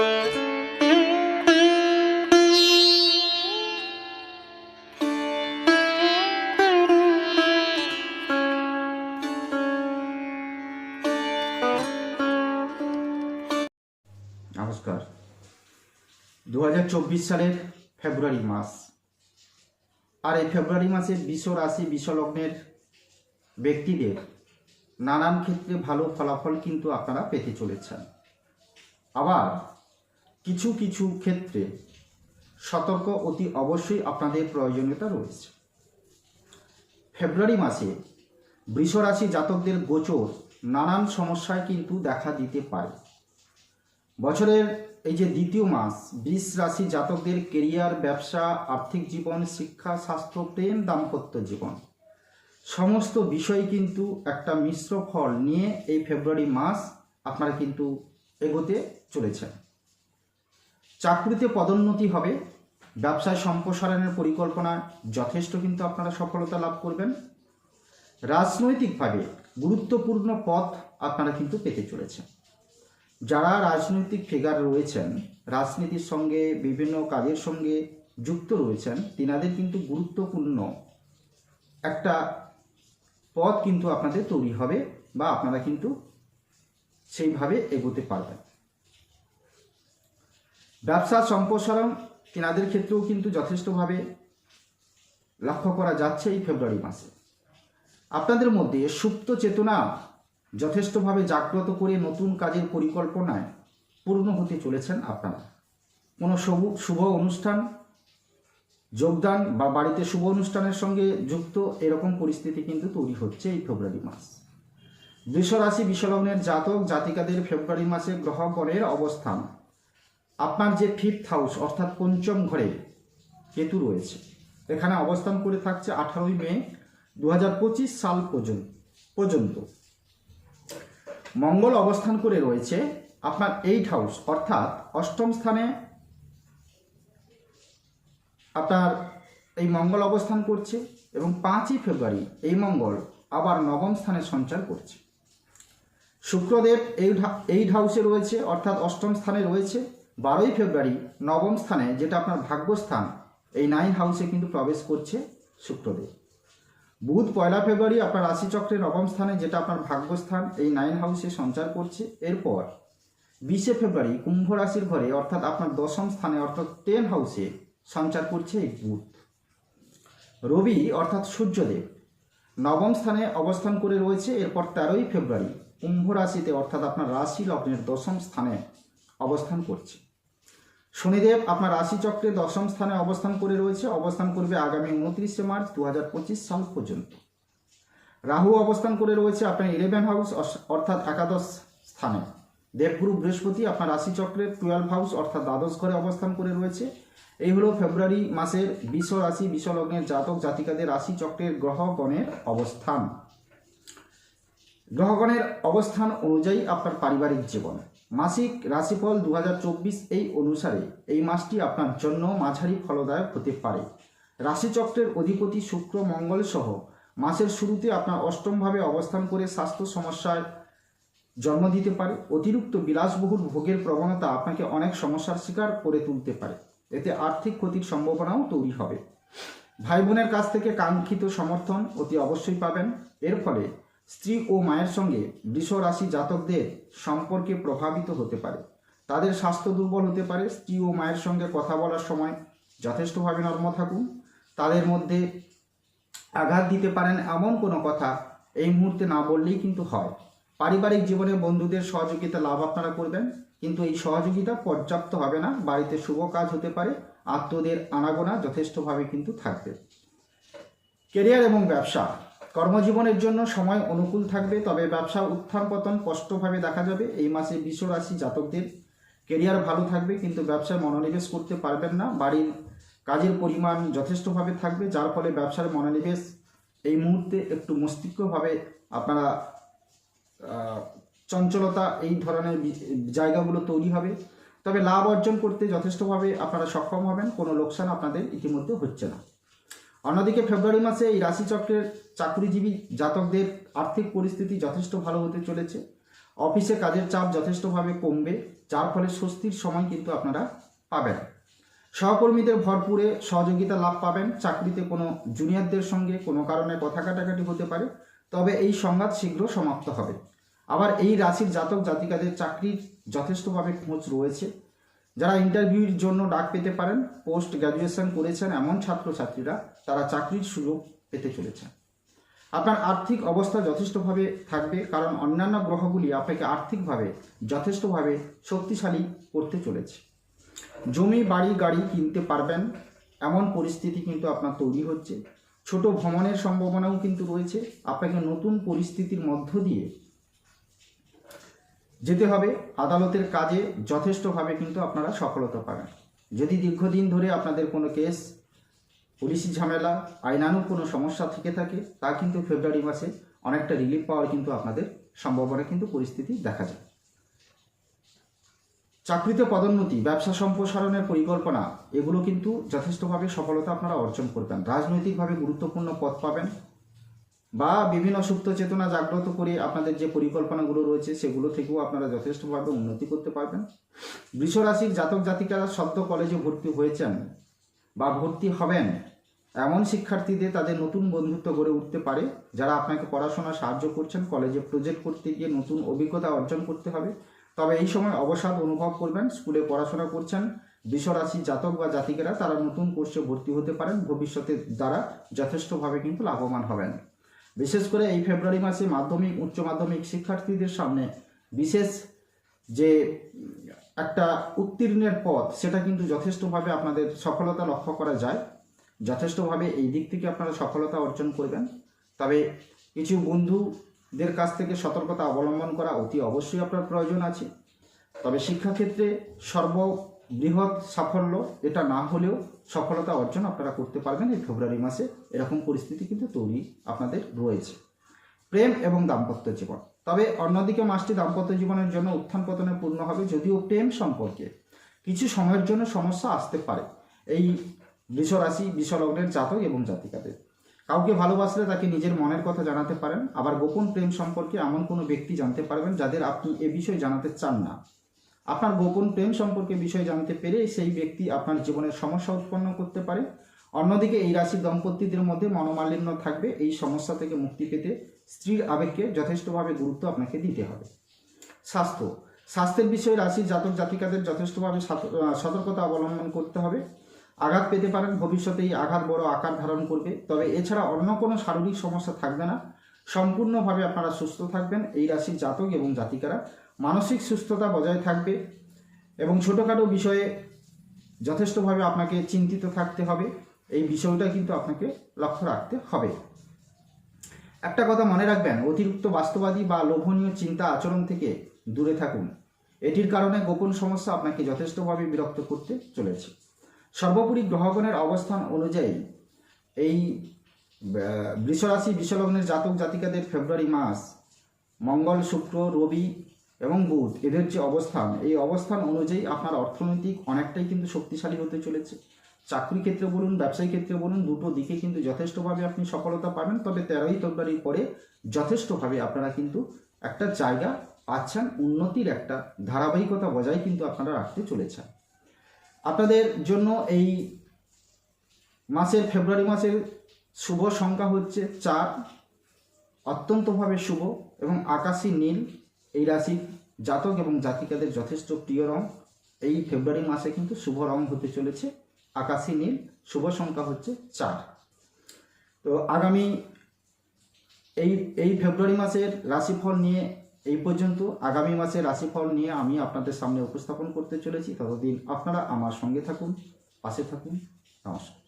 নমস্কার। দু হাজার চব্বিশ সালের ফেব্রুয়ারি মাস। আর এই ফেব্রুয়ারি মাসে বিশ্ব রাশি বিশ্বলগ্নের ব্যক্তিদের নানান ক্ষেত্রে ভালো ফলাফল কিন্তু আপনারা পেতে চলেছেন। আবার কিছু কিছু ক্ষেত্রে সতর্ক অতি অবশ্যই আপনাদের প্রয়োজনীয়তা রয়েছে। ফেব্রুয়ারি মাসে বৃষ রাশি জাতকদের গোচর নানান সমস্যায় কিন্তু দেখা দিতে পারে। বছরের এই যে দ্বিতীয় মাস বৃষ রাশি জাতকদের কেরিয়ার, ব্যবসা, আর্থিক জীবন, শিক্ষা, স্বাস্থ্য, প্রেম, দাম্পত্য জীবন সমস্ত বিষয় কিন্তু একটা মিশ্র ফল নিয়ে এই ফেব্রুয়ারি মাস আপনারা কিন্তু এগোতে চলেছেন। চাকরিতে পদোন্নতি হবে, ব্যবসায় সম্প্রসারণের পরিকল্পনা যথেষ্ট কিন্তু আপনারা সফলতা লাভ করবেন। রাজনৈতিকভাবে গুরুত্বপূর্ণ পথ আপনারা কিন্তু পেতে চলেছেন। যারা রাজনৈতিক ফিগার রয়েছেন, রাজনীতির সঙ্গে, বিভিন্ন কাজের সঙ্গে যুক্ত রয়েছেন, তিনাদের কিন্তু গুরুত্বপূর্ণ একটা পথ কিন্তু আপনাদের তৈরি হবে বা আপনারা কিন্তু সেইভাবে এগোতে পারবেন। ব্যবসা সম্প্রসারণ তিনাদের ক্ষেত্রেও কিন্তু যথেষ্টভাবে লক্ষ্য করা যাচ্ছে এই ফেব্রুয়ারি মাসে। আপনাদের মধ্যে সুপ্ত চেতনা যথেষ্টভাবে জাগ্রত করে নতুন কাজের পরিকল্পনায় পূর্ণ হতে চলেছেন আপনারা। কোনো শুভ শুভ অনুষ্ঠান, যোগদান বা বাড়িতে শুভ অনুষ্ঠানের সঙ্গে যুক্ত এরকম পরিস্থিতি কিন্তু তৈরি হচ্ছে এই ফেব্রুয়ারি মাস। বৃষ রাশি বিশ্বলগ্নের জাতক জাতিকাদের ফেব্রুয়ারি মাসে গ্রহগণের অবস্থান আপনার যে ফিফথ হাউস অর্থাৎ পঞ্চম ঘরে কেতু রয়েছে, এখানে অবস্থান করে থাকছে আঠারোই মে দু হাজার পঁচিশ সাল পর্যন্ত পর্যন্ত। মঙ্গল অবস্থান করে রয়েছে আপনার এইট হাউস অর্থাৎ অষ্টম স্থানে আপনার এই মঙ্গল অবস্থান করছে এবং পাঁচই ফেব্রুয়ারি এই মঙ্গল আবার নবম স্থানে সঞ্চার করছে। শুক্রদেব এই এইট হাউসে রয়েছে, অর্থাৎ অষ্টম স্থানে রয়েছে। বারোই ফেব্রুয়ারি নবম স্থানে, যেটা আপনার ভাগ্যস্থান, এই নাইন হাউসে কিন্তু প্রবেশ করছে শুক্রদেব। বুধ পয়লা ফেব্রুয়ারি আপনার রাশিচক্রে নবম স্থানে, যেটা আপনার ভাগ্যস্থান, এই নাইন হাউসে সঞ্চার করছে। এরপর বিশে ফেব্রুয়ারি কুম্ভ রাশির ঘরে, অর্থাৎ আপনার দশম স্থানে, অর্থাৎ টেন হাউসে সঞ্চার করছে এই বুধ। রবি, অর্থাৎ সূর্যদেব, নবম স্থানে অবস্থান করে রয়েছে। এরপর তেরোই ফেব্রুয়ারি কুম্ভ রাশিতে, অর্থাৎ আপনার রাশি লগ্নের দশম স্থানে অবস্থান করছে। শনিদেব আপনার রাশিচক্রে দশম স্থানে অবস্থান করে রয়েছে। অবস্থান করবে আগামী উনত্রিশে মার্চ দু হাজার পঁচিশ সাল পর্যন্ত। রাহু অবস্থান করে রয়েছে আপনার ইলেভেন হাউস অর্থাৎ একাদশ স্থানে। দেবগুরু বৃহস্পতি আপনার রাশিচক্রের টুয়েলভ হাউস অর্থাৎ দ্বাদশ ঘরে অবস্থান করে রয়েছে। এই হলো ফেব্রুয়ারি মাসের বিশ্ব রাশি বিশ্বলগ্নের জাতক জাতিকাদের রাশিচক্রের গ্রহগণের অবস্থান। গ্রহগণের অবস্থান অনুযায়ী আপনার পারিবারিক জীবন। মাসিক রাশিফল দু হাজার চব্বিশ এই অনুসারে এই মাসটি আপনার জন্য মাঝারি ফলদায়ক হতে পারে। রাশিচক্রের অধিপতি শুক্র মঙ্গল সহ মাসের শুরুতে আপনার অষ্টমভাবে অবস্থান করে স্বাস্থ্য সমস্যায় জন্ম দিতে পারে। অতিরিক্ত বিলাসবহুল ভোগের প্রবণতা আপনাকে অনেক সমস্যার শিকার করে তুলতে পারে। এতে আর্থিক ক্ষতির সম্ভাবনাও তৈরি হবে। ভাই বোনের কাছ থেকে কাঙ্ক্ষিত সমর্থন অতি অবশ্যই পাবেন। এর ফলে স্ত্রী ও মায়ের সঙ্গে বৃষ রাশি জাতকদের সম্পর্কে প্রভাবিত হতে পারে। তাদের স্বাস্থ্য দুর্বল হতে পারে। স্ত্রী ও মায়ের সঙ্গে কথা বলার সময় যথেষ্টভাবে নর্ম থাকুন। তাদের মধ্যে আঘাত দিতে পারেন এমন কোনো কথা এই মুহূর্তে না বললেই কিন্তু হয়। পারিবারিক জীবনে বন্ধুদের সহযোগিতা লাভ আপনারা করবেন, কিন্তু এই সহযোগিতা পর্যাপ্ত হবে না। বাড়িতে শুভ কাজ হতে পারে আত্মদের আনাগোনা যথেষ্টভাবে কিন্তু থাকবে। কেরিয়ার এবং ব্যবসা। কর্মজীবনের জন্য সময় অনুকূল থাকবে, তবে ব্যবসা উত্থান পতন স্পষ্টভাবে দেখা যাবে। এই মাসে বিশ্ব রাশি জাতকদের কেরিয়ার ভালো থাকবে, কিন্তু ব্যবসায় মনোনিবেশ করতে পারবেন না। বাড়ির কাজের পরিমাণ যথেষ্টভাবে থাকবে, যার ফলে ব্যবসার মনোনিবেশ এই মুহূর্তে একটু মস্তিষ্কভাবে আপনারা চঞ্চলতা এই ধরনের জায়গাগুলো তৈরি হবে। তবে লাভ অর্জন করতে যথেষ্টভাবে আপনারা সক্ষম হবেন, কোনো লোকসান আপনাদের ইতিমধ্যে হচ্ছে না। অন্যদিকে ফেব্রুয়ারি মাসে এই রাশিচক্রের চাকরিজীবী জাতকদের আর্থিক পরিস্থিতি যথেষ্ট ভালো হতে চলেছে। অফিসে কাজের চাপ যথেষ্টভাবে কমবে, যার ফলে স্বস্তির সময় কিন্তু আপনারা পাবেন। সহকর্মীদের ভরপুরে সহযোগিতা লাভ পাবেন, চাকরিতে কোনো জুনিয়রদের সঙ্গে কোনো কারণে কথা কাটাকাটি হতে পারে, তবে এই সংঘাত শীঘ্র সমাপ্ত হবে। আবার এই রাশির জাতক জাতিকাদের চাকরির যথেষ্টভাবে খোঁজ রয়েছে। যারা ইন্টারভিউর জন্য ডাক পেতে পারেন পোস্ট গ্র্যাজুয়েশন করেছেন এমন ছাত্রছাত্রীরা তারা চাকরির সুযোগ পেতে চলেছে। আপনার আর্থিক অবস্থা যথেষ্টভাবে থাকবে কারণ অন্যান্য গ্রহগুলি আপনাকে আর্থিকভাবে যথেষ্টভাবে শক্তিশালী করতে চলেছে। জমি, বাড়ি, গাড়ি কিনতে পারবেন, এমন পরিস্থিতি কিন্তু আপনার তৈরি হচ্ছে। ছোট ভ্রমণের সম্ভাবনাও কিন্তু রয়েছে। আপনাকে নতুন পরিস্থিতির মধ্য দিয়ে যেতে হবে। আদালতের কাজে যথেষ্টভাবে কিন্তু আপনারা সফলতা পাবেন। যদি দীর্ঘদিন ধরে আপনাদের কোনো কেস পুলিশি ঝামেলা, আইনানুগ কোনো সমস্যা থেকে থাকে, তা কিন্তু ফেব্রুয়ারি মাসে অনেকটা রিলিফ পাওয়ার কিন্তু আপনাদের সম্ভাবনা কিন্তু পরিস্থিতি দেখা যায়। চাকরিতে পদোন্নতি, ব্যবসা সম্প্রসারণের পরিকল্পনা, এগুলো কিন্তু যথেষ্টভাবে সফলতা আপনারা অর্জন করবেন। রাজনৈতিকভাবে গুরুত্বপূর্ণ পদ পাবেন বা বিভিন্ন সুপ্ত চেতনা জাগ্রত করে আপনাদের যে পরিকল্পনাগুলো রয়েছে, সেগুলো থেকেও আপনারা যথেষ্টভাবে উন্নতি করতে পারবেন। বৃষ রাশির জাতক জাতিকারা সদ্য কলেজে ভর্তি হয়েছেন বা ভর্তি হবেন। এমন শিক্ষার্থীদের তাদের নতুন বন্ধুত্ব গড়ে উঠতে পারে যারা আপনাকে পড়াশোনা সাহায্য করছেন, কলেজে প্রজেক্ট করতে গিয়ে নতুন অভিজ্ঞতা অর্জন করতে হবে। তবে এই সময় অবসাদ অনুভব করবেন স্কুলে পড়াশোনা করছেন, বিশ্বরাশি জাতক বা জাতিকেরা তারা নতুন কোর্সে ভর্তি হতে পারেন, ভবিষ্যতে দ্বারা যথেষ্টভাবে কিন্তু লাভবান হবেন। বিশেষ করে এই ফেব্রুয়ারি মাসে মাধ্যমিক, উচ্চ মাধ্যমিক শিক্ষার্থীদের সামনে বিশেষ যে একটা উত্তীর্ণের পথ, সেটা কিন্তু যথেষ্টভাবে আপনাদের সফলতা লক্ষ্য করা যায়। যথেষ্টভাবে এই দিক থেকে আপনারা সফলতা অর্জন করবেন। তবে কিছু বন্ধুদের কাছ থেকে সতর্কতা অবলম্বন করা অতি অবশ্যই আপনার প্রয়োজন আছে। তবে শিক্ষাক্ষেত্রে সর্ববৃহৎ সাফল্য এটা না হলেও সফলতা অর্জন আপনারা করতে পারবেন এই ফেব্রুয়ারি মাসে। এরকম পরিস্থিতি কিন্তু তৈরি আপনাদের রয়েছে। প্রেম এবং দাম্পত্য জীবন। তবে অন্যদিকে মাসটি দাম্পত্য জীবনের জন্য উত্থান পতনে পূর্ণ হবে যদিও প্রেম সম্পর্কে। কিছু সময়ের জন্য সমস্যা আসতে পারে। এই বৃষরাশি বিশ্বলগ্নের জাতক এবং জাতিকাদের। কাউকে ভালোবাসলে তাকে নিজের মনের কথা জানাতে পারেন, আবার গোপন প্রেম সম্পর্কে এমন কোনো ব্যক্তি জানতে পারবেন যাদের আপনি এ বিষয়ে জানাতে চান না। আপনার গোপন প্রেম সম্পর্কে বিষয় জানতে পেরে সেই ব্যক্তি আপনার জীবনের সমস্যা উৎপন্ন করতে পারে। অন্যদিকে এই রাশির দম্পতিদের মধ্যে মনোমালিন্য থাকবে, এই সমস্যা থেকে মুক্তি পেতে স্ত্রীর আবেগকে যথেষ্টভাবে গুরুত্ব আপনাকে দিতে হবে। স্বাস্থ্য। স্বাস্থ্যের বিষয়ে রাশির জাতক জাতিকাদের যথেষ্টভাবে সতর্কতা অবলম্বন করতে হবে। আঘাত পেতে পারেন ভবিষ্যতে এই আঘাত বড় আকার ধারণ করবে। তবে এছাড়া অন্য কোনো শারীরিক সমস্যা থাকবে না। সম্পূর্ণভাবে আপনারা সুস্থ থাকবেন, এই রাশির জাতক এবং জাতিকারা। মানসিক সুস্থতা বজায় থাকবে এবং ছোটোখাটো বিষয়ে যথেষ্টভাবে আপনাকে চিন্তিত থাকতে হবে। এই বিষয়টা কিন্তু আপনাকে লক্ষ্য রাখতে হবে। একটা কথা মনে রাখবেন, অতিরিক্ত বাস্তবাদী বা লোভনীয় চিন্তা আচরণ থেকে দূরে থাকুন। এটির কারণে গোপন সমস্যা আপনাকে যথেষ্টভাবে বিরক্ত করতে চলেছে। সর্বোপরি গ্রহগণের অবস্থান অনুযায়ী এই বৃষরাশি বিশ্বলগ্নের জাতক জাতিকাদের ফেব্রুয়ারি মাস, মঙ্গল, শুক্র, রবি এবং বুধ, এদের যে অবস্থান, এই অবস্থান অনুযায়ী আপনার অর্থনৈতিক অনেকটাই কিন্তু শক্তিশালী হতে চলেছে। চাকরি ক্ষেত্রে বলুন, ব্যবসায়ী ক্ষেত্রে বলুন, দুটো দিকে কিন্তু যথেষ্টভাবে আপনি সফলতা পাবেন, তবে তেরোই ফেব্রুয়ারির পরে যথেষ্টভাবে আপনারা কিন্তু একটা জায়গা পাচ্ছেন, উন্নতির একটা ধারাবাহিকতা বজায় কিন্তু আপনারা রাখতে চলেছেন। আপনাদের জন্য এই মাসের ফেব্রুয়ারি মাসের শুভ সংখ্যা হচ্ছে চার। অত্যন্তভাবে শুভ এবং আকাশী নীল এই রাশির জাতক এবং জাতিকাদের যথেষ্ট প্রিয় রং। এই ফেব্রুয়ারি মাসে কিন্তু শুভ রং হতে চলেছে। আকাশি নীল, শুভ সংখ্যা হচ্ছে চার। তো আগামী এই এই ফেব্রুয়ারি মাসের রাশিফল নিয়ে এই পর্যন্ত আগামী মাসের রাশিফল নিয়ে আমি আপনাদের সামনে উপস্থাপন করতে চলেছি। ততদিন আপনারা আমার সঙ্গে থাকুন, পাশে থাকুন। নমস্কার।